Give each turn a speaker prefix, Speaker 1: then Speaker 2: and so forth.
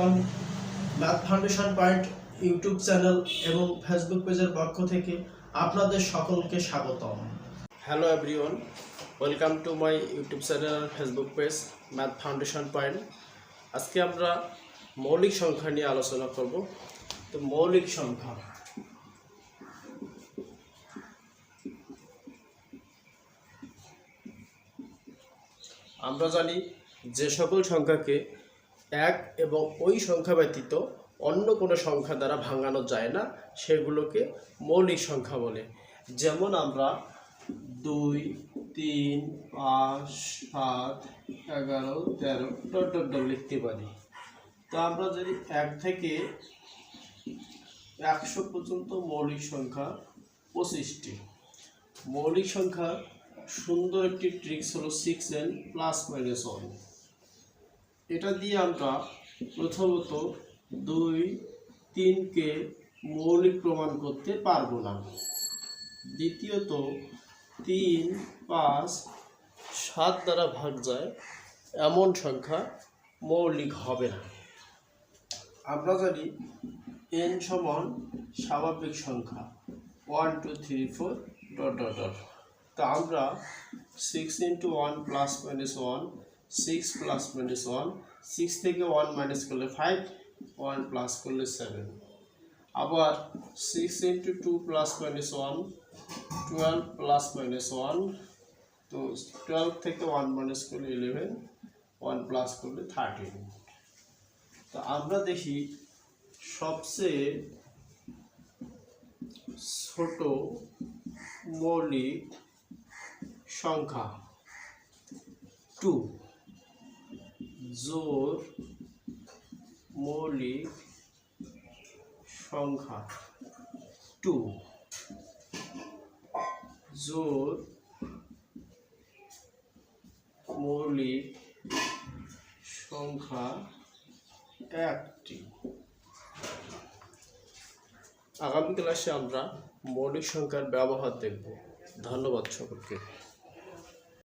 Speaker 1: On math foundation point YouTube channel এবং Facebook পেজের পক্ষ থেকে আপনাদের সকলকে স্বাগতম। Hello everyone welcome to my YouTube channel Facebook page math foundation point আজকে আমরা মৌলিক সংখ্যা নিয়ে আলোচনা করব। তো মৌলিক সংখ্যা। আমরা জানি যে সকল সংখ্যাকে এক এবং ওই সংখ্যা ব্যতীত অন্য কোনো সংখ্যা দ্বারা ভাঙানো যায় না, সেগুলোকে মৌলিক সংখ্যা বলে। যেমন আমরা দুই, তিন, পাঁচ, সাত, এগারো, তেরো, ডট ডট ডট লিখতে পারি। তো আমরা যদি এক থেকে একশো পর্যন্ত মৌলিক সংখ্যা পঁচিশটি, মৌলিক সংখ্যা সুন্দর একটি ট্রিক্স হলো six N plus minus one এটা দিয়ে আমরা প্রথমত দুই, তিনকে মৌলিক প্রমাণ করতে পারব না। দ্বিতীয়ত, তিন, পাঁচ, সাত দ্বারা ভাগ যায়, এমন সংখ্যা মৌলিক হবে না। আমরা জানি এন সমান স্বাভাবিক সংখ্যা one two three four dot dot dot তা আমরা six into one plus minus one six plus minus one six থেকে ওয়ান মাইনাস করলে ফাইভ ওয়ান প্লাস করলে সেভেন আবার six into two plus minus one twelve plus minus one তো twelve থেকে one minus করলে eleven one plus করলে thirteen তো আমরা দেখি সবচেয়ে ছোট মৌলিক সংখ্যা টু জোর মৌলিক সংখ্যা টু। জোর মৌলিক সংখ্যা একটি। আগামী ক্লাসে আমরা মৌলিক সংখ্যার ব্যবহার দেখব। ধন্যবাদ সকলকে।